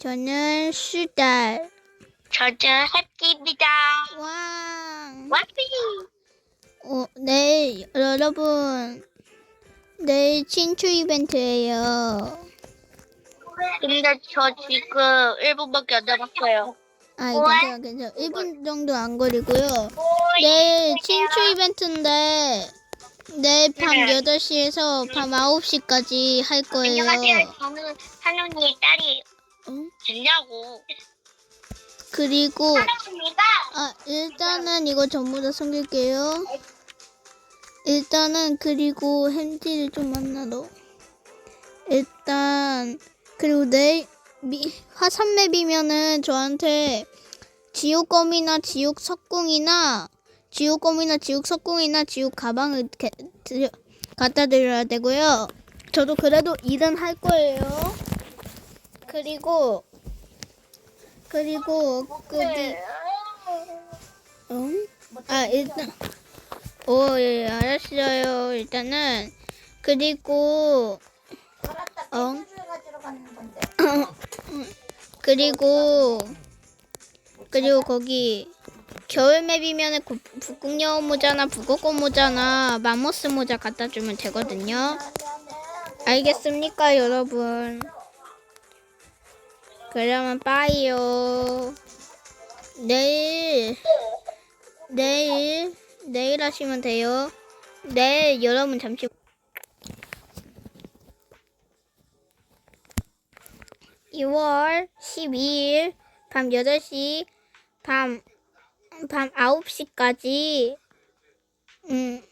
저는 수달. 저는 해피입니다. 왕. 와피. 어, 네, 여러분. 내일 친추 이벤트예요. 근데 저 지금 1분밖에 안 남았어요. 아, 괜찮아, 괜찮아. 1분 정도 안 걸리고요. 내일 친추 이벤트인데, 내일 밤 네. 8시에서 밤 9시까지 할 거예요. 안녕하세요. 저는 한윤이의 딸이 응? 됐냐고. 그리고. 아, 일단은 이거 전부 다 숨길게요. 일단은, 그리고 햄찌를 좀 만나러. 일단, 그리고 내일, 미, 화산맵이면은 저한테 지옥검이나 지옥 석궁이나, 지옥검이나 지옥 석궁이나 지옥 가방을 게, 드려, 갖다 드려야 되고요. 저도 그래도 일은 할 거예요. 그리고, 그리고, 그, 뒤- 응? 아, 일단. 오, 예, 알았어요. 일단은. 그리고, 어? 그리고, 그리고 거기, 겨울 맵이면은 그 북극여우 모자나 북극곰 모자나 맘모스 모자 갖다 주면 되거든요. 알겠습니까, 여러분? 그러면 빠이요. 내일, 내일, 내일 하시면 돼요. 내일 여러분 잠시. 이월 12일 밤 8시 밤, 밤 9시까지 음,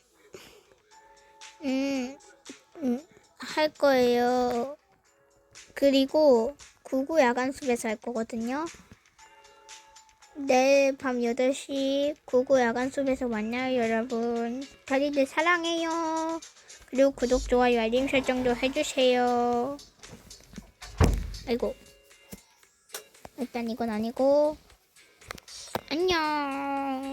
음, 음, 할 거예요. 그리고 구구 야간 숲에서 할 거거든요. 내일 밤 8시 구구 야간 숲에서 만나요, 여러분. 다리들 사랑해요. 그리고 구독, 좋아요, 알림 설정도 해주세요. 아이고. 일단 이건 아니고. 안녕.